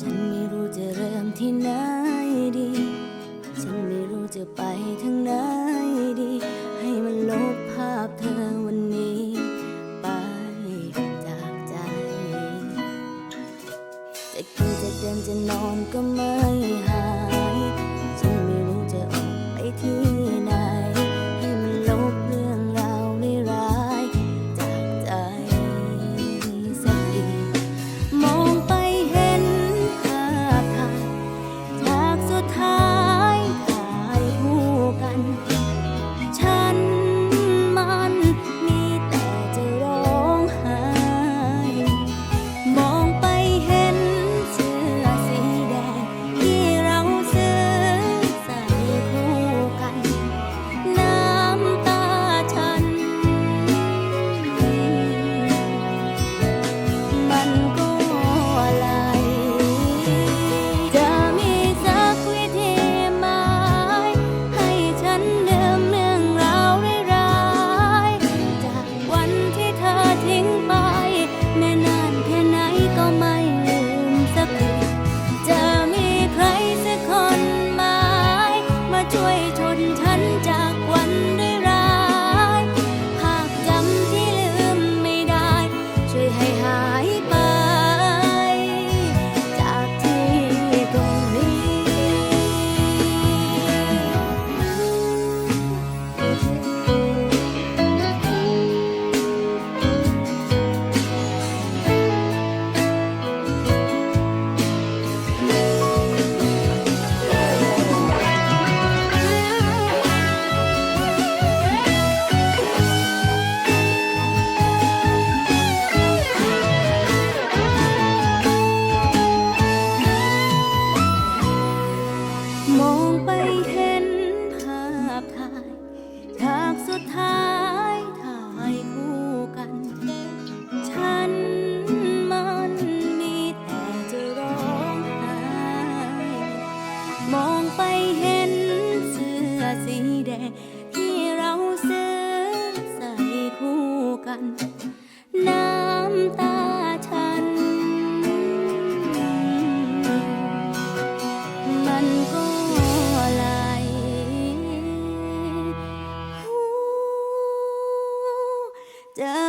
ฉันไม่รู้จะเริ่มที่ไหนดี ฉันไม่รู้จะไปทางไหนดี ให้มันลบภาพเธอวันนี้ ไปจากใจ จะกินจะเดินจะนอนก็ไม่หาย ฉันไม่รู้จะออกไปที่ สีแดงที่เราซื้อใส่คู่กัน น้ำตาฉัน มันก็ไหลจะ